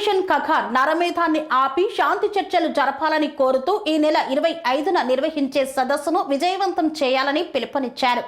operation కఖార్ నరమేధాన్ని ఆపి శాంతి చర్చలు జరపాలని కోరుతూ ఈ నెల ఇరవై ఐదున నిర్వహించే సదస్సును విజయవంతం చేయాలని పిలుపునిచ్చారు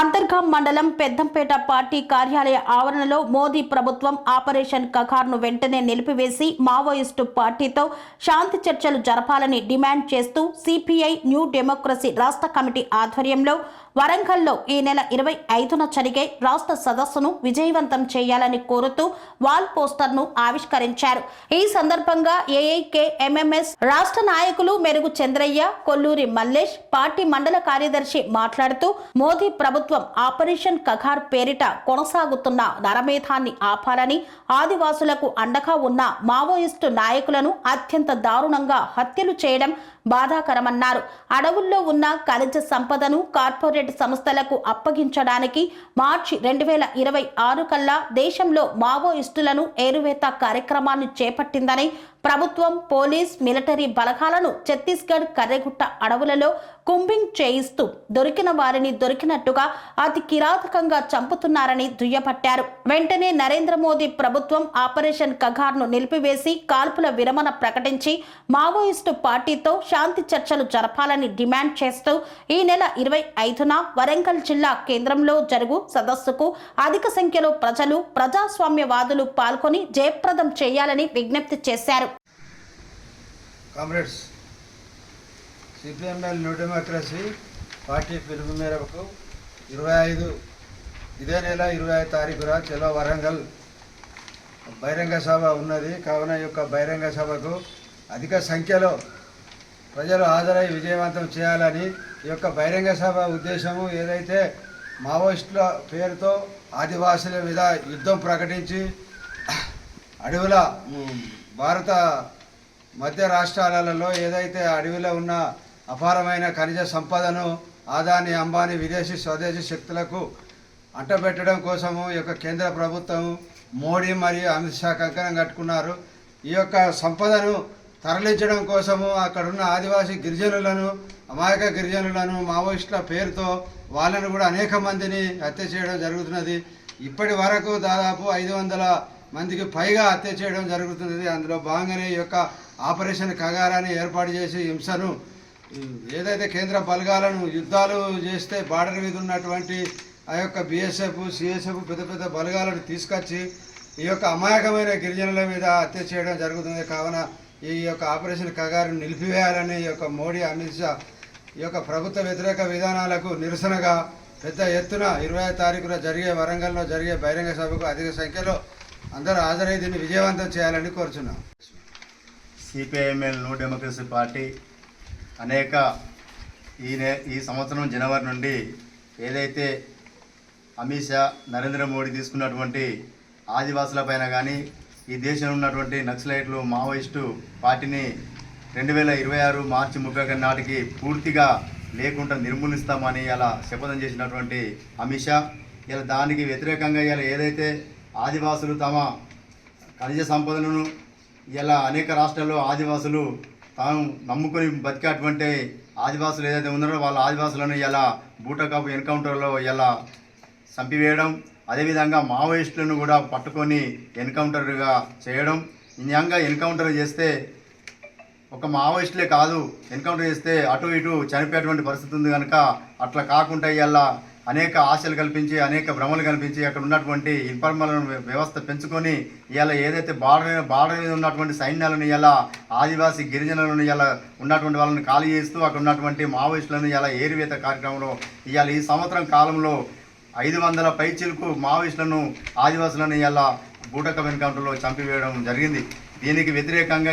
అంతర్గాం మండలం పెద్దంపేట పార్టీ కార్యాలయ ఆవరణలో మోదీ ప్రభుత్వం ఆపరేషన్ ను వెంటనే నిలిపివేసి మావోయిస్టు పార్టీతో శాంతి చర్చలు జరపాలని డిమాండ్ చేస్తూ సిపిఐ న్యూ డెమోక్రసీ రాష్ట్ర కమిటీ ఆధ్వర్యంలో వరంగల్లో ఈ నెల ఇరవై ఐదున జరిగే రాష్ట్ర సదస్సును విజయవంతం చేయాలని కోరుతూ వాల్ పోస్టర్ ను ఆవిష్కరించారు ఈ సందర్భంగా ఏఐకే ఎంఎంఎస్ రాష్ట్ర నాయకులు మెరుగు చంద్రయ్య కొల్లూరి మల్లేష్ పార్టీ మండల కార్యదర్శి మాట్లాడుతూ మోదీ ప్రభుత్వం ప్రభుత్వం ఆపరేషన్ కఘార్ పేరిట కొనసాగుతున్న నరమేధాన్ని ఆపాలని ఆదివాసులకు అండగా ఉన్న మావోయిస్టు నాయకులను అత్యంత దారుణంగా హత్యలు చేయడం బాధాకరమన్నారు అడవుల్లో ఉన్న ఖనిజ సంపదను కార్పొరేట్ సంస్థలకు అప్పగించడానికి మార్చి రెండు వేల ఇరవై ఆరు కల్లా దేశంలో మావోయిస్టులను ఏరువేత కార్యక్రమాన్ని చేపట్టిందని ప్రభుత్వం పోలీస్ మిలిటరీ బలగాలను ఛత్తీస్గఢ్ కర్రెగుట్ట అడవులలో కుంబింగ్ చేయిస్తూ దొరికిన వారిని దొరికినట్టుగా అతి కిరాతకంగా చంపుతున్నారని దుయ్యబట్టారు వెంటనే నరేంద్ర మోదీ ప్రభుత్వం ఆపరేషన్ కఘార్ను నిలిపివేసి కాల్పుల విరమణ ప్రకటించి మావోయిస్టు పార్టీతో శాంతి చర్చలు జరపాలని డిమాండ్ చేస్తూ ఈ నెల ఇరవై ఐదున వరంగల్ జిల్లా కేంద్రంలో జరుగు సదస్సుకు అధిక సంఖ్యలో ప్రజలు ప్రజాస్వామ్యవాదులు పాల్గొని జయప్రదం చేయాలని విజ్ఞప్తి చేశారు పార్టీ పిలుపు ఇరవై ఐదు ఇదే నెల ఇరవై ఐదు తారీఖున చెలో వరంగల్ బహిరంగ సభ ఉన్నది కావున యొక్క బహిరంగ సభకు అధిక సంఖ్యలో ప్రజలు హాజరై విజయవంతం చేయాలని ఈ యొక్క బహిరంగ సభ ఉద్దేశము ఏదైతే మావోయిస్టుల పేరుతో ఆదివాసుల మీద యుద్ధం ప్రకటించి అడవుల భారత మధ్య రాష్ట్రాలలో ఏదైతే అడవిలో ఉన్న అపారమైన ఖనిజ సంపదను ఆదాని అంబానీ విదేశీ స్వదేశీ శక్తులకు అంటబెట్టడం కోసము ఈ యొక్క కేంద్ర ప్రభుత్వం మోడీ మరియు అమిత్ షా కంకణం కట్టుకున్నారు ఈ యొక్క సంపదను తరలించడం కోసము అక్కడున్న ఆదివాసీ గిరిజనులను అమాయక గిరిజనులను మావోయిస్టుల పేరుతో వాళ్ళను కూడా అనేక మందిని హత్య చేయడం జరుగుతున్నది ఇప్పటి వరకు దాదాపు ఐదు వందల మందికి పైగా హత్య చేయడం జరుగుతున్నది అందులో భాగంగానే ఈ యొక్క ఆపరేషన్ కగారాన్ని ఏర్పాటు చేసి హింసను ఏదైతే కేంద్ర బలగాలను యుద్ధాలు చేస్తే బార్డర్ మీద ఉన్నటువంటి ఆ యొక్క బిఎస్ఎఫ్ సిఎస్ఎఫ్ పెద్ద పెద్ద బలగాలను తీసుకొచ్చి ఈ యొక్క అమాయకమైన గిరిజనుల మీద హత్య చేయడం జరుగుతుంది కావున ఈ యొక్క ఆపరేషన్ కగారు నిలిపివేయాలని ఈ యొక్క మోడీ అమిత్ షా ఈ యొక్క ప్రభుత్వ వ్యతిరేక విధానాలకు నిరసనగా పెద్ద ఎత్తున ఇరవై తారీఖున జరిగే వరంగల్లో జరిగే బహిరంగ సభకు అధిక సంఖ్యలో అందరూ హాజరై దీన్ని విజయవంతం చేయాలని కోరుచున్నాం సిపిఐఎంఎల్ న్యూ డెమోక్రసీ పార్టీ అనేక ఈ నే ఈ సంవత్సరం జనవరి నుండి ఏదైతే అమిత్ షా నరేంద్ర మోడీ తీసుకున్నటువంటి ఆదివాసులపైన కానీ ఈ దేశంలో ఉన్నటువంటి నక్సలైట్లు మావోయిస్టు పార్టీని రెండు వేల ఇరవై ఆరు మార్చి ముప్పై ఒకటి నాటికి పూర్తిగా లేకుండా నిర్మూలిస్తామని ఇలా శపథం చేసినటువంటి అమిత్ షా ఇలా దానికి వ్యతిరేకంగా ఇలా ఏదైతే ఆదివాసులు తమ ఖనిజ సంపదలను ఇలా అనేక రాష్ట్రాల్లో ఆదివాసులు తాను నమ్ముకొని బతికేటువంటి ఆదివాసులు ఏదైతే ఉన్నారో వాళ్ళ ఆదివాసులను ఇలా బూటకాపు ఎన్కౌంటర్లో ఇలా చంపివేయడం అదేవిధంగా మావోయిస్టులను కూడా పట్టుకొని ఎన్కౌంటర్గా చేయడం నిజంగా ఎన్కౌంటర్ చేస్తే ఒక మావోయిస్టులే కాదు ఎన్కౌంటర్ చేస్తే అటు ఇటు చనిపోయేటువంటి పరిస్థితి ఉంది కనుక అట్లా కాకుండా ఇలా అనేక ఆశలు కల్పించి అనేక భ్రమలు కల్పించి అక్కడ ఉన్నటువంటి ఇన్ఫర్మల్ వ్యవస్థ పెంచుకొని ఇలా ఏదైతే బార్డర్ బార్డర్ మీద ఉన్నటువంటి సైన్యాలను ఇలా ఆదివాసీ గిరిజనులను ఇలా ఉన్నటువంటి వాళ్ళని ఖాళీ చేస్తూ అక్కడ ఉన్నటువంటి మావోయిస్టులను ఇలా ఏరివేత కార్యక్రమంలో ఇవాళ ఈ సంవత్సరం కాలంలో ఐదు వందల పైచిలకు మావోయిస్టులను ఆదివాసులను ఇలా బూటక వెనుకంటలో చంపివేయడం జరిగింది దీనికి వ్యతిరేకంగా